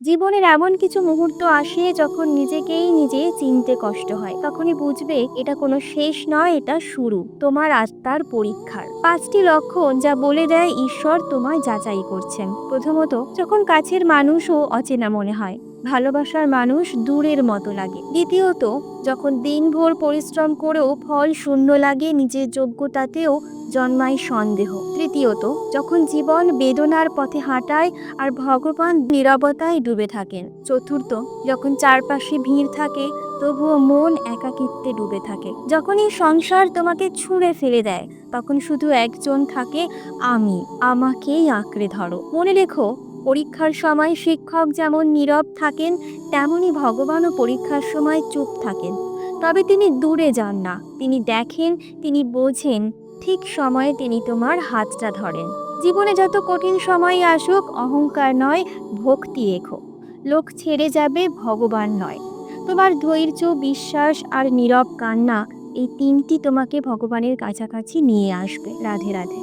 জীবনের এমন কিছু মুহূর্ত আসে যখন নিজেকেই নিজে চিনতে কষ্ট হয়। তখনই বুঝবে এটা কোনো শেষ নয়, এটা শুরু, তোমার আত্মার পরীক্ষার। পাঁচটি লক্ষণ যা বলে দেয় ঈশ্বর তোমায় যাচাই করছেন। প্রথমত, যখন কাছের মানুষও অচেনা মনে হয়, ভালোবাসার মানুষ দূরের মতো লাগে। দ্বিতীয়ত, যখন দিনভর পরিশ্রম করেও ফল শূন্য লাগে, নিজের যোগ্যতাতেও জন্মায় সন্দেহ। তৃতীয়ত, যখন জীবন বেদনার পথে হাঁটায় আর ভগবান নীরবতায় ডুবে থাকেন। চতুর্থ, যখন চারপাশে ভিড় থাকে, তবুও মন একাকিত্বে ডুবে থাকে। যখন এই সংসার তোমাকে ছুঁড়ে ফেলে দেয়, তখন শুধু একজন থাকে, আমি, আমাকেই আঁকড়ে ধরো। মনে রেখো, পরীক্ষার সময় শিক্ষক যেমন নীরব থাকেন, তেমনি ভগবানও পরীক্ষার সময় চুপ থাকেন। তবে তিনি দূরে যান না। তিনি দেখেন, তিনি বোঝেন ঠিক সময়ে তিনি তোমার হাতটা ধরেন। জীবনে যত কঠিন সময় আসুক, অহংকার নয়, ভক্তি রেখো। লোক ছেড়ে যাবে, ভগবান নয়। তোমার ধৈর্য, বিশ্বাস আর নীরব কান্না এই তিনটি তোমাকে ভগবানের কাছাকাছি নিয়ে আসবে। রাধে রাধে।